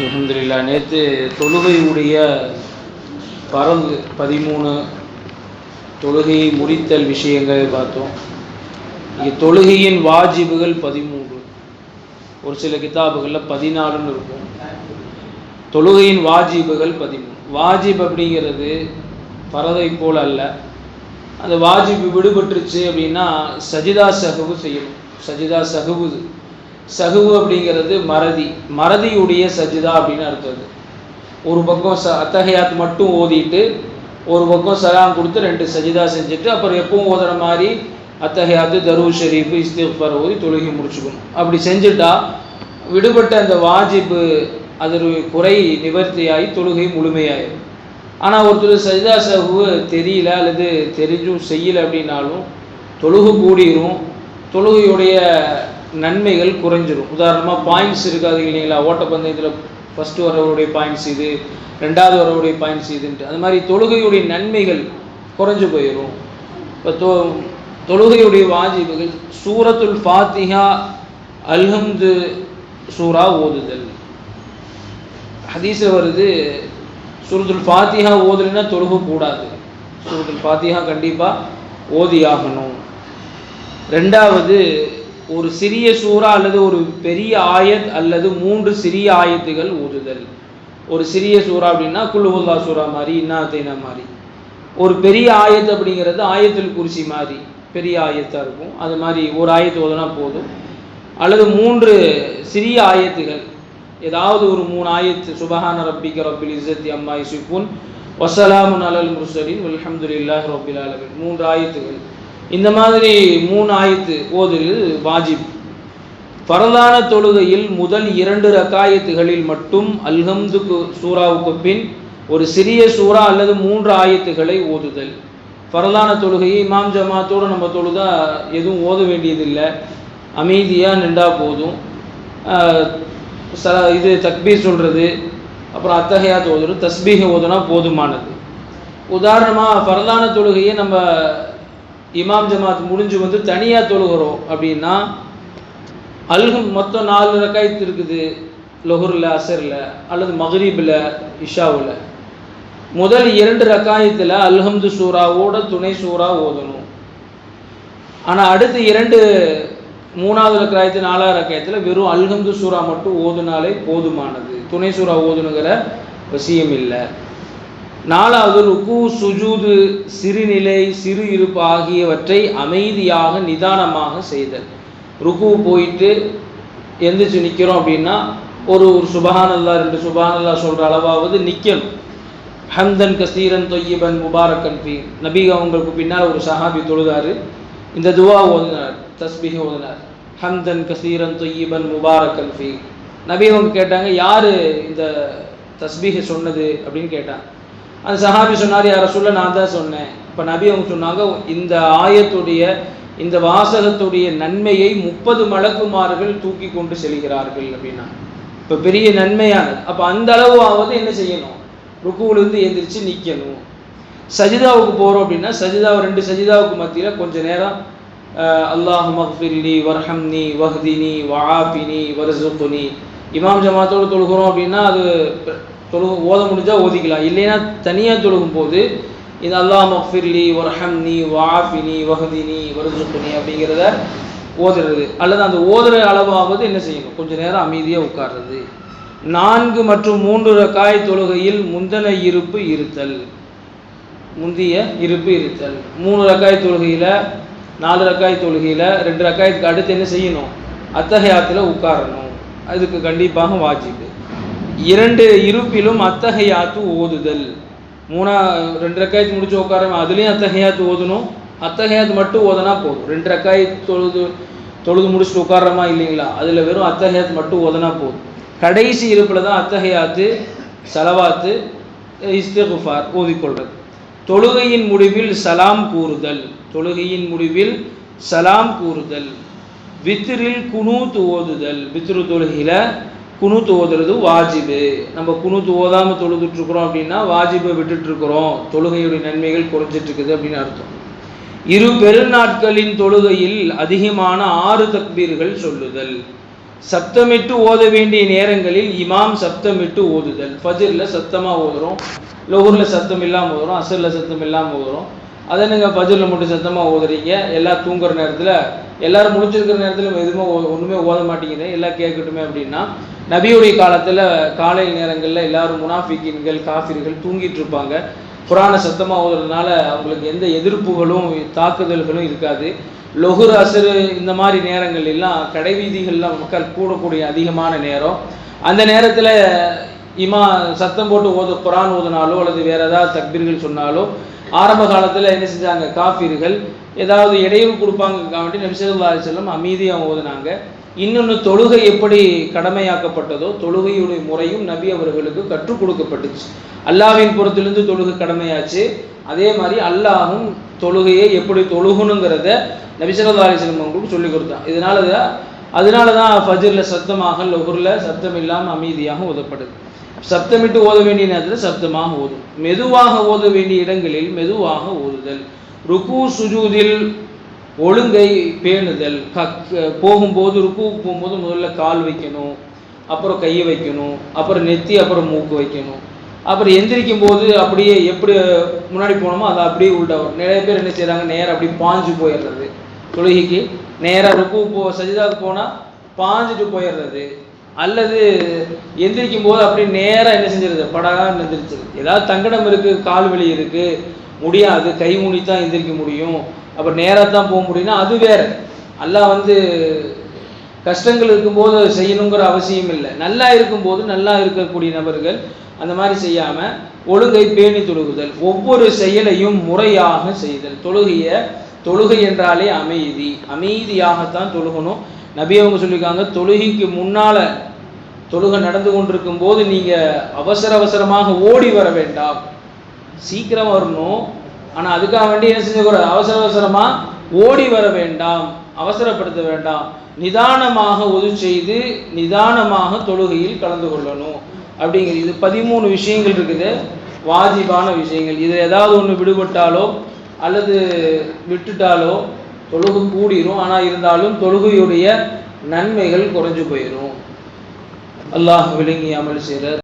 அலமதுல்லா நேற்று தொழுகை உடைய பரந்து பதிமூணு தொழுகையை முடித்தல் விஷயங்களை பார்த்தோம். இங்கே தொழுகையின் வாஜிபுகள் பதிமூன்று. ஒரு சில கிதாபுகளில் பதினாலுன்னு இருக்கும். தொழுகையின் வாஜிபுகள் பதிமூணு. வாஜிப் அப்படிங்கிறது பறவை போல் அல்ல. அந்த வாஜிப் விடுபட்டுருச்சு அப்படின்னா சஜிதா சகவு செய்யணும். சஜிதா சகவு சகுவு அப்படிங்கிறது மறதி மறதியுடைய சஜிதா அப்படின்னு அர்த்தம் ஒரு பக்கம் ச அத்தகையாத் மட்டும் ஓதிட்டு ஒரு பக்கம் சலாம் கொடுத்து ரெண்டு சஜிதா செஞ்சுட்டு அப்புறம் எப்பவும் ஓதுற மாதிரி அத்தகையாத்து தரு ஷெரீஃபு இஸ்திஃபர் ஓதி தொழுகி முடிச்சுக்கணும். அப்படி செஞ்சுட்டா விடுபட்ட அந்த வாஜிப்பு அதனுடைய குறை நிவர்த்தியாகி தொழுகை முழுமையாயிடும் ஆனால் ஒருத்தர் சஜிதா சகுவு தெரியல அல்லது தெரிஞ்சும் செய்யலை அப்படின்னாலும் தொழுகு கூடிரும். தொழுகையுடைய நன்மைகள் குறைஞ்சிரும். உதாரணமாக பாயிண்ட்ஸ் இருக்காது இல்லைங்களா? ஓட்டப்பந்தயத்தில் ஃபஸ்ட்டு வரவருடைய பாயிண்ட்ஸ் இது ரெண்டாவது வரவருடைய பாயிண்ட்ஸ் இதுன்ட்டு. அது மாதிரி தொழுகையுடைய நன்மைகள் குறைஞ்சு போயிடும் இப்போ தொ தொழுகையுடைய வாஜிபுகள் சூரத்துல் ஃபாத்திஹா அல்ஹம்து சூரா ஓதுதல். ஹதீஸில் வருது சூரத்துல் ஃபாத்திஹா ஓதுலைன்னா தொழுக கூடாது. சூரத்துல் ஃபாத்திஹா கண்டிப்பாக ஓதி ஆகணும் ரெண்டாவது ஒரு சிறிய சூறா அல்லது ஒரு பெரிய ஆயத் அல்லது மூன்று சிறிய ஆயத்துகள் ஊதுதல். ஒரு சிறிய சூறா அப்படின்னா குல்லுல்லா சூறா மாதிரி இன்னாத்தைனா மாதிரி. ஒரு பெரிய ஆயத்து அப்படிங்கிறது ஆயத்தில் குறிச்சி மாதிரி பெரிய ஆயத்தாக இருக்கும். அது மாதிரி ஒரு ஆயத்து ஓதுனா போதும். அல்லது மூன்று சிறிய ஆயத்துகள். ஏதாவது ஒரு மூணு ஆயத்து சுபஹான ரப்பிக்க ரப்பில் இசத்தி அம்மா இசுக்குன் வசலாமுன் அலல் முர்சலின் அல்ஹம்துலில்லாஹ் ரப்பில் ஆலமின். மூன்று ஆயத்துகள். இந்த மாதிரி மூணு ஆயத்து ஓதில் வாஜிப். பரதான தொழுகையில் முதல் இரண்டு ரக்காயத்துகளில் மட்டும் அல்ஹம்து சூறாவுக்கு பின் ஒரு சிறிய சூறா அல்லது மூன்று ஆயத்துகளை ஓதுதல். பரதான தொழுகையை இமாம் ஜமாத்தோடு நம்ம தொழுதா எதுவும் ஓத வேண்டியதில்லை. அமைதியாக நின்றா போதும். ச இது தக்பீர் சொல்கிறது அப்புறம் அத்தகையாத் ஓதுறது தஸ்பீக ஓதுனா போதுமானது. உதாரணமாக பரதான தொழுகையை நம்ம இமாம் ஜமாத் முடிஞ்சு வந்து தனியாக தொழுகிறோம் அப்படின்னா அல்ஹம் மொத்தம் நாலு ரக்காயத்து இருக்குது லொஹூரில் அசரில் அல்லது மகரீபில் இஷாவில். முதல் இரண்டு ரக்காயத்தில் அல்ஹம்து சூறாவோட துணை சூறா ஓதணும். ஆனால் அடுத்து இரண்டு மூணாவது ரக்காயத்து நாலாவது ரக்காயத்தில் வெறும் அல்ஹம்து சூறா மட்டும் ஓதுனாலே போதுமானது. துணை சூறா ஓதுனுங்கிற விஷயம் இல்லை. நாலாவது ருக்கு சுஜூது சிறுநிலை சிறு இருப்பு ஆகியவற்றை அமைதியாக நிதானமாக செய்தல். ருக்கு போயிட்டு எந்திரிச்சு நிற்கிறோம் அப்படின்னா ஒரு ஒரு சுபஹானல்லா ரெண்டு சுபஹானல்லா சொல்கிற அளவாவது நிற்கணும் ஹம்தன் கசீரன் தொய்யபன் முபாரக்கன் பி. நபி அவங்களுக்கு பின்னால் ஒரு சஹாபி தொழுதாரு. இந்த துவா ஓதினார் தஸ்பிஹ் ஓதினார். ஹம்தன் கசீரன் தொய்யபன் முபாரக்கன் ஃபி நபி அவங்க கேட்டாங்க யார் இந்த தஸ்பீஹை சொன்னது அப்படின்னு கேட்டாங்க. அந்த சஹாபி சொன்னார் யார சொல்ல நான் தான் சொன்னேன். இப்போ நபி அவங்க சொன்னாங்க இந்த ஆயத்துடைய இந்த வாசகத்துடைய நன்மையை முப்பது மலக்குமார்கள் தூக்கி கொண்டு செல்கிறார்கள் அப்படின்னா. இப்போ பெரிய நன்மையானது. அப்போ அந்த அளவு ஆவது என்ன செய்யணும்? ருக்குவிலிருந்து எந்திரிச்சு நிற்கணும் சஜிதாவுக்கு போகிறோம் அப்படின்னா சஜிதா ரெண்டு சஜிதாவுக்கு மத்தியில் கொஞ்ச நேரம் அல்லாஹ் மஹ்ஃபிர்லி வர்ஹம்னி வஹ்தினி வஹாபினி வர்சுக்னி இமாம் ஜமாத்தோடு தொழுகிறோம் அப்படின்னா அது தொழுகு ஓத முடிஞ்சால் ஓதிக்கலாம். இல்லைன்னா தனியாக தொழுகும் போது இது அல்லாஹ் மஃபிர்லி வர்ஹம்னி வாஃபினி வஹதினி வருசுக்குனி அப்படிங்கிறத ஓதுறது. அல்லது அந்த ஓதுற அளவாவது என்ன செய்யணும்? கொஞ்சம் நேரம் அமைதியாக உட்கார்றது. நான்கு மற்றும் மூன்று ரக்காய் தொழுகையில் முந்தன இருப்பு இருத்தல். முந்திய இருப்பு இருத்தல். மூணு ரக்காய் தொழுகையில் நாலு ரக்காய் தொழுகையில் ரெண்டு ரக்காயத்துக்கு அடுத்து என்ன செய்யணும்? அத்தகையாத்தில் உட்காரணும். அதுக்கு கண்டிப்பாக வாஜிப்பு இரண்டு இருப்பிலும் அத்தகையாத்து ஓதுதல். மூணா ரெண்டு ரக்காயத்து முடிச்சு உட்கார அதுலேயும் அத்தகையாத்து ஓதணும். அத்தகையாத்து மட்டும் ஓதனா போதும். ரெண்டு ரக்காய் தொழுது தொழுது முடிச்சுட்டு உட்காரமா இல்லைங்களா? அதில் வெறும் அத்தகையாத்து மட்டும் ஓதனா போதும். கடைசி இருப்பில் தான் அத்தகையாத்து செலவாத்து இஸ்தகுஃபார் ஓதிக்கொள்வது. தொழுகையின் முடிவில் சலாம் கூறுதல். தொழுகையின் முடிவில் சலாம் கூறுதல். வித்திரில் குனூத்து ஓதுதல். வித்திரு தொழுகையில் குனூத்து ஓதுறது வாஜிபு. நம்ம குனூத்து ஓதாமல் தொழுதுட்ருக்குறோம் அப்படின்னா வாஜிபை விட்டுட்ருக்குறோம் தொழுகையுடைய நன்மைகள் குறைஞ்சிட்ருக்குது அப்படின்னு அர்த்தம். இரு பெருநாட்களின் தொழுகையில் அதிகமான ஆறு தக்பீர்கள் சொல்லுதல். சப்தமிட்டு ஓத வேண்டிய நேரங்களில் இமாம் சப்தமிட்டு ஓதுதல். ஃபஜிரில் சத்தமாக ஓதுறோம். லோகூரில் சத்தம் இல்லாமல் ஓதுறோம். அசரில் சத்தம் இல்லாமல் ஓதுறோம். அதை நீங்கள் ஃபஜ்ரில் மட்டும் சத்தமாக ஓதுறீங்க. எல்லாம் தூங்குற நேரத்தில் எல்லாரும் முடிச்சிருக்கிற நேரத்தில் எதுவுமே ஓ- ஓத மாட்டேங்குது. எல்லாம் கேட்கட்டுமே அப்படின்னா நபியுடைய காலத்தில் காலை நேரங்களில் எல்லாரும் முனாஃபிக்கின்கள் காஃபிர்கள் தூங்கிட்டு இருப்பாங்க. புராண சத்தமாக ஓதுறதுனால அவங்களுக்கு எந்த எதிர்ப்புகளும் தாக்குதல்களும் இருக்காது. லொகுர் அசரு இந்த மாதிரி நேரங்கள் எல்லாம் கடைவீதிகள்லாம் மக்கள் கூடக்கூடிய அதிகமான நேரம். அந்த நேரத்தில் இமா சத்தம் போட்டு ஓத குரான் ஓதுனாலோ அல்லது வேற ஏதாவது தக்பீர்கள் சொன்னாலோ ஆரம்ப காலத்தில் என்ன செஞ்சாங்க? காஃபீர்கள். ஏதாவது இடையூறு கொடுப்பாங்க வேண்டி நபிசல்லா செல்லம் அமைதியாக ஓதுனாங்க. இன்னொன்று தொழுகை எப்படி கடமையாக்கப்பட்டதோ தொழுகையுடைய முறையும் நபி அவர்களுக்கு கற்றுக் கொடுக்கப்பட்டுச்சு. அல்லாவின் புறத்திலிருந்து தொழுகை கடமையாச்சு. அதே மாதிரி அல்லாஹும் தொழுகையை எப்படி தொழுகணுங்கிறத நபிசல்லா அலிஸ்லம் அவங்களுக்கு சொல்லிக் கொடுத்தான். இதனால தான் அதனால தான் ஃபஜிரில் சத்தமாக லொகுரில் சத்தம் இல்லாமல் அமைதியாக ஓதப்படுது. சப்தமிட்டு ஓத வேண்டிய நேரத்தில் சப்தமாக ஓதும் மெதுவாக ஓத வேண்டிய இடங்களில் மெதுவாக ஓதுதல். ருக்கு சுஜூதில் ஒழுங்கை பேணுதல். கக் போகும்போது ருக்கு போகும்போது முதல்ல கால் வைக்கணும் அப்புறம் கையை வைக்கணும் அப்புறம் நெத்தி அப்புறம் மூக்கு வைக்கணும். அப்புறம் எந்திரிக்கும் போது அப்படியே எப்படி முன்னாடி போனோமோ அதை அப்படியே உள்ள நிறைய பேர் என்ன செய்கிறாங்க நேராக அப்படி பாஞ்சு போயிடுறது. தொழுகைக்கு நேராக ருக்கு போ சஜிதாவுக்கு போனால் பாஞ்சிட்டு போயிடுறது. அல்லது எந்திரிக்கும் போது அப்படி நேராக என்ன செஞ்சிருது? படகான்னு எந்திரிச்சிருது ஏதாவது தங்கடம் இருக்கு கால் வலி இருக்கு முடியாது கை மூடி தான் எந்திரிக்க முடியும். அப்புறம் நேராக தான் போக முடியும்னா அது வேற. அல்லாஹ் வந்து கஷ்டங்கள் இருக்கும்போது அதை செய்யணுங்கிற அவசியம் இல்லை. நல்லா இருக்கும்போது நல்லா இருக்கக்கூடிய நபர்கள் அந்த மாதிரி செய்யாம ஒழுங்கை பேணி தொழுகுதல். ஒவ்வொரு செயலையும் முறையாக செய்தல். தொழுகைய தொழுகை என்றாலே அமைதி. அமைதியாகத்தான் தொழுகணும். நபி அவங்க சொல்லியிருக்காங்க தொழுகைக்கு முன்னால தொழுகை நடந்து கொண்டிருக்கும் போது நீங்க அவசர அவசரமாக ஓடி வர வேண்டாம். சீக்கிரம் வரணும். ஆனால் அதுக்காக வேண்டி என்ன செஞ்சக்கூடாது அவசர அவசரமா ஓடி வர வேண்டாம். அவசரப்படுத்த வேண்டாம். நிதானமாக ஒது செய்து நிதானமாக தொழுகையில் கலந்து கொள்ளணும். அப்படிங்கிறது இது பதிமூணு விஷயங்கள் இருக்குது. வாஜிபான விஷயங்கள். இதில் ஏதாவது ஒன்று விடுபட்டாலோ அல்லது விட்டுட்டாலோ தொழுகும் கூடிரும். ஆனால் இருந்தாலும் தொழுகையுடைய நன்மைகள் குறைஞ்சு போயிடும் அல்லாஹ் விளங்கி அமல் செய்கிற